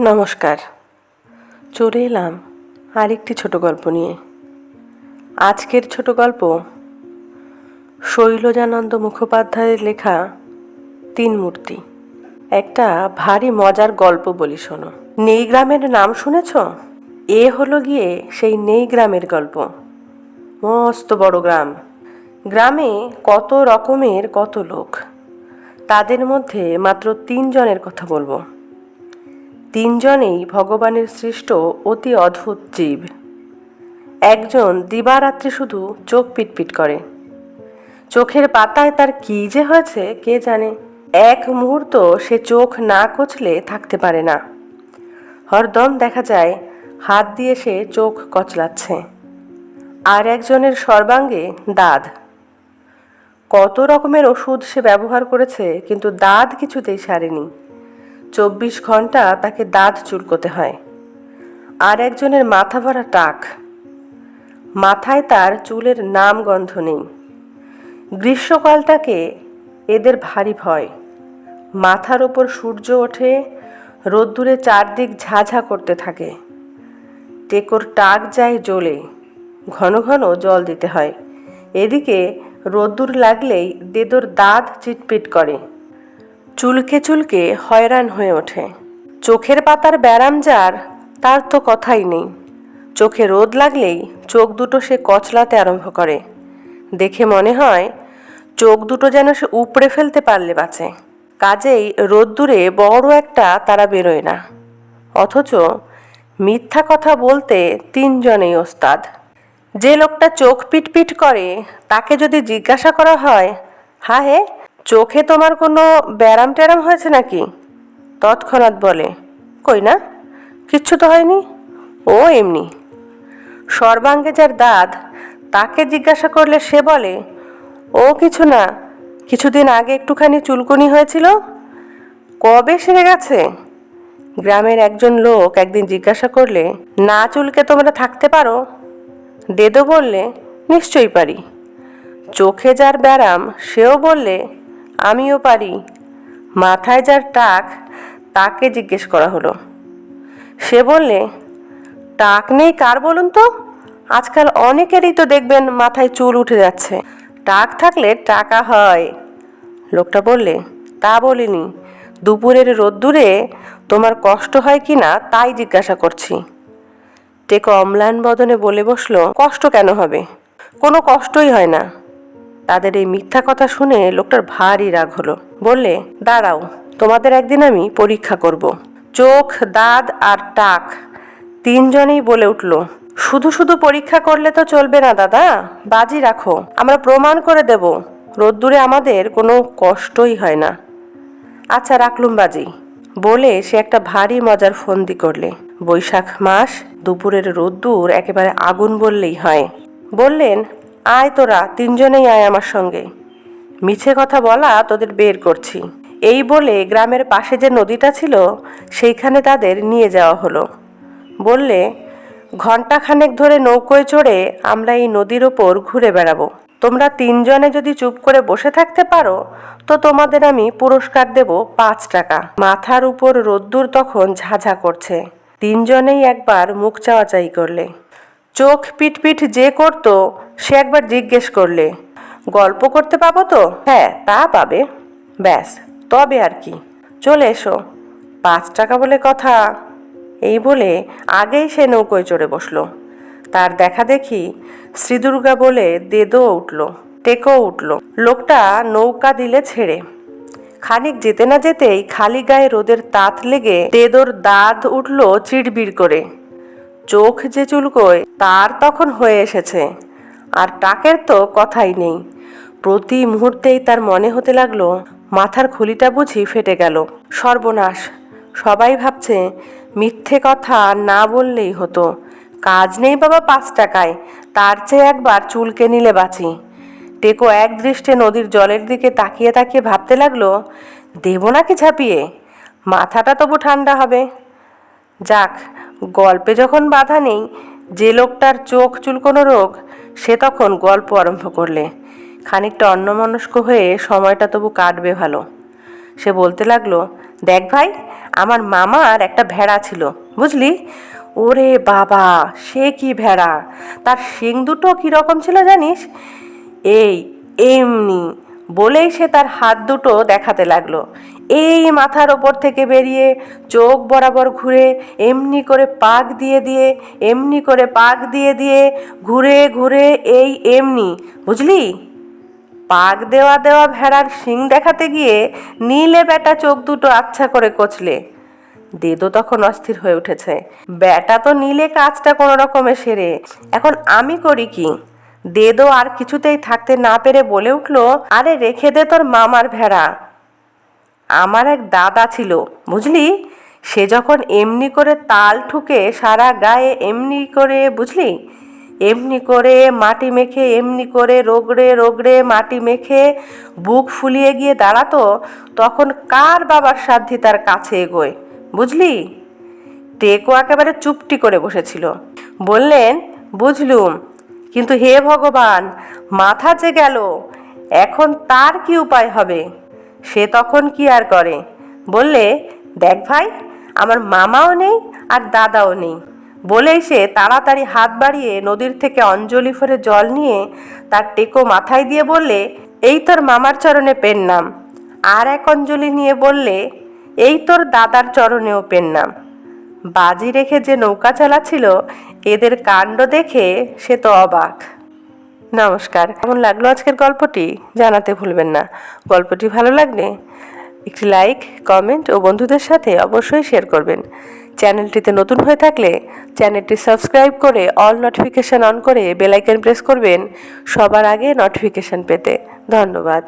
নমস্কার। চলে এলাম আরেকটি ছোট গল্প নিয়ে। আজকের ছোট গল্প শৈলজানন্দ মুখোপাধ্যায়ের লেখা তিন মূর্তি। একটা ভারী মজার গল্প বলি শোনো। নেই গ্রামের নাম শুনেছ? এ হলো গিয়ে সেই নেই গ্রামের গল্প। মস্ত বড় গ্রাম। গ্রামে কত রকমের কত লোক। তাদের মধ্যে মাত্র তিনজনের কথা বলব। তিনজনেই ভগবানের সৃষ্ট অতি অদ্ভুত জীব। একজন দিবারাত্রি শুধু চোখ পিটপিট করে। চোখের পাতায় তার কী যে হয়েছে কে জানে? এক মুহূর্ত সে চোখ না কচলে থাকতে পারে না। হরদম দেখা যায়, হাত দিয়ে সে চোখ কচলাচ্ছে। আর একজনের সর্বাঙ্গে দাঁত। কত রকমের ওষুধ সে ব্যবহার করেছে, কিন্তু দাঁত কিছুতেই সারেনি। চব্বিশ ঘণ্টা তাকে দাঁত চুলকোতে হয়। আর একজনের মাথা ভরা টাক। মাথায় তার চুলের নাম গন্ধ নেই। গ্রীষ্মকালটাকে এদের ভারী ভয়। মাথার ওপর সূর্য ওঠে, রোদ্দুরে চারদিক ঝাঝা করতে থাকে। টেকোর টাক যায় জ্বলে, ঘন ঘন জল দিতে হয়। এদিকে রোদ্দুর লাগলেই দেদোর দাঁত চিটপিট করে। চুলকে চুলকে হয়রান হয়ে ওঠে। চোখের পাতার ব্যারাম যার, তার তো কথাই নেই। চোখে রোদ লাগলেই চোখ দুটো সে কচলাতে আরম্ভ করে। দেখে মনে হয়, চোখ দুটো যেন সে উপড়ে ফেলতে পারলে বাঁচে। কাজেই রোদ্দুরে বড় একটা তারা বেরোয় না। অথচ মিথ্যা কথা বলতে তিনজনেই ওস্তাদ। যে লোকটা চোখ পিটপিট করে, তাকে যদি জিজ্ঞাসা করা হয় হা হে চোখে তোমার কোনো ব্যারাম ট্যারাম হয়েছে নাকি? তৎক্ষণাৎ বলে, কই না? কিচ্ছু তো হয়নি? ও এমনি। সর্বাঙ্গে যার দাঁত তাকে জিজ্ঞাসা করলে সে বলে, ও কিছু না, কিছুদিন আগে একটুখানি চুলকুনি হয়েছিল। কবে সেরে গেছে? গ্রামের একজন লোক একদিন জিজ্ঞাসা করলে, না চুলকে তোমরা থাকতে পারো? দেদো বললে, নিশ্চয়ই পারি। চোখে যার ব্যারাম, সেও বললে আমিও পারি। মাথায় যার টাক, তাকে জিজ্ঞেস করা হলো। সে বললে, টাক নেই কার বলুন তো? আজকাল অনেকেরই তো দেখবেন মাথায় চুল উঠে যাচ্ছে। টাক থাকলে টাকা হয়। লোকটা বললে, তা বলিনি। দুপুরের রোদ্দুরে তোমার কষ্ট হয় কি না তাই জিজ্ঞাসা করছি। টেকো অম্লান বদনে বলে বসল, কষ্ট কেন হবে? কোনো কষ্টই হয় না। তাদের এই মিথ্যা কথা শুনে লোকটার ভারী রাগ হলো। বললে, দাঁড়াও, তোমাদের একদিন আমি পরীক্ষা করব। চোখ, দাঁত আর টাক তিনজনেই বলে উঠল, শুধু শুধু পরীক্ষা করলে তো চলবে না দাদা। বাজি রাখো, আমরা প্রমাণ করে দেব। রোদ্দুরে আমাদের কোনো কষ্টই হয় না। আচ্ছা রাখলুম বাজি। বলে সে একটা ভারী মজার ফন্দি করলে। বৈশাখ মাস, দুপুরের রোদ্দুর একেবারে আগুন বললেই হয়। বললেন আয় তোরা, তিনজনেই আয় আমার সঙ্গে। মিছে কথা বলা তোদের বের করছি। এই বলে গ্রামের পাশে যে নদীটা ছিল, সেইখানে তাদের নিয়ে যাওয়া হলো। বললে, ঘণ্টাখানেক ধরে নৌকোয় চড়ে আমরা এই নদীর ওপর ঘুরে বেড়াবো। তোমরা তিনজনে যদি চুপ করে বসে থাকতে পারো, তো তোমাদের আমি পুরস্কার দেব পাঁচ টাকা। মাথার উপর রোদ্দুর তখন ঝাঝা করছে। তিনজনেই একবার মুখ চাওয়াচাই করলে। চোখ পিটপিট যে করতো সে একবার জিজ্ঞেস করলে, গল্প করতে পাবো তো? হ্যাঁ তা পাবে। ব্যাস, তবে আর কি। চলে এসো। পাঁচ টাকা বলে কথা। এই বলে আগেই সে নৌকোয় চড়ে বসল। তার দেখা দেখি শ্রীদুর্গা বলে দেদও উঠল টেকও উঠল। লোকটা নৌকা দিলে ছেড়ে। খানিক যেতে না যেতেই খালি গায়ে রোদের তাত লেগে দেদোর দাঁত উঠল চিড়বিড় করে। চোখ যে চুলকোয়, তার তখন হয়ে এসেছে। আর টাকের তো কথাই নেই। প্রতি মুহূর্তেই তার মনে হতে লাগল, মাথার খুলিটা বুঝি ফেটে গেল। সর্বনাশ। সবাই ভাবছে, মিথ্যে কথা না বললেই হতো। কাজ নেই বাবা পাঁচ টাকায়, তার চেয়ে একবার চুলকে নিলে বাঁচি। টেকো এক দৃষ্টে নদীর জলের দিকে তাকিয়ে তাকিয়ে ভাবতে লাগল, দেবো নাকি ঝাঁপিয়ে? মাথাটা তবু ঠান্ডা হবে। যাক, গল্পে যখন বাধা নেই, যে লোকটার চোখ চুলকোনো রোগ সে তখন গল্প আরম্ভ করলে। খানিকটা অন্যমনস্ক হয়ে সময়টা তবু কাটবে ভালো। সে বলতে লাগল, দেখ ভাই, আমার মামার একটা ভেড়া ছিল, বুঝলি? ওরে বাবা, সে কি ভেড়া? তার শিং দুটো কীরকম ছিল জানিস? এই, এমনি। বলেই সে তার হাত দুটো দেখাতে লাগল। এই মাথার ওপর থেকে বেরিয়ে চোখ বরাবর ঘুরে এমনি করে পাক দিয়ে দিয়ে, এমনি করে পাক দিয়ে দিয়ে ঘুরে ঘুরে এই এমনি, বুঝলি? পাক দেওয়া দেওয়া ভেড়ার শিং দেখাতে গিয়ে নীলে বেটা চোখ দুটো আচ্ছা করে কচলে। দেদো তখন অস্থির হয়ে উঠেছে। বেটা তো নীলে কাজটা কোনো রকমে সেরে। এখন আমি করি কি? দেদো আর কিছুতেই থাকতে না পেরে বলে উঠল, আরে রেখে দে তোর মামার ভেড়া। আমার এক দাদা ছিল, বুঝলি? সে যখন এমনি করে তাল ঠুকে সারা গায়ে এমনি করে, বুঝলি? এমনি করে মাটি মেখে, এমনি করে রোগড়ে রোগড়ে মাটি মেখে বুক ফুলিয়ে গিয়ে দাঁড়াতো, তখন কার বাবার সাধ্যি তার কাছে এগোয়, বুঝলি? টেকো একেবারে চুপটি করে বসেছিল। বললেন, বুঝলুম, কিন্তু হে ভগবান, মাথা যে গেল, এখন তার কি উপায় হবে? সে তখন কি আর করে? বললে, দেখ ভাই, আমার মামাও নেই আর দাদাও নেই। বলেই সে তাড়াতাড়ি হাত বাড়িয়ে নদীর থেকে অঞ্জলি ভরে জল নিয়ে তার টেকো মাথায় দিয়ে বললে, এই তোর মামার চরণে পেন নাম। আর এক অঞ্জলি নিয়ে বললে, এই তোর দাদার চরণেও পেন নাম। বাজি রেখে যে নৌকা চালাচ্ছিল, এদের কাণ্ড দেখে সে তো অবাক। নমস্কার। কেমন লাগল আজকের গল্পটি? জানাতে ভুলবেন না। গল্পটি ভালো লাগলে একটি লাইক, কমেন্ট ও বন্ধুদের সাথে অবশ্যই শেয়ার করবেন। চ্যানেলটিতে নতুন হয়ে থাকলে চ্যানেলটি সাবস্ক্রাইব করে অল নোটিফিকেশান অন করে বেলাইকন প্রেস করবেন সবার আগে নোটিফিকেশান পেতে। ধন্যবাদ।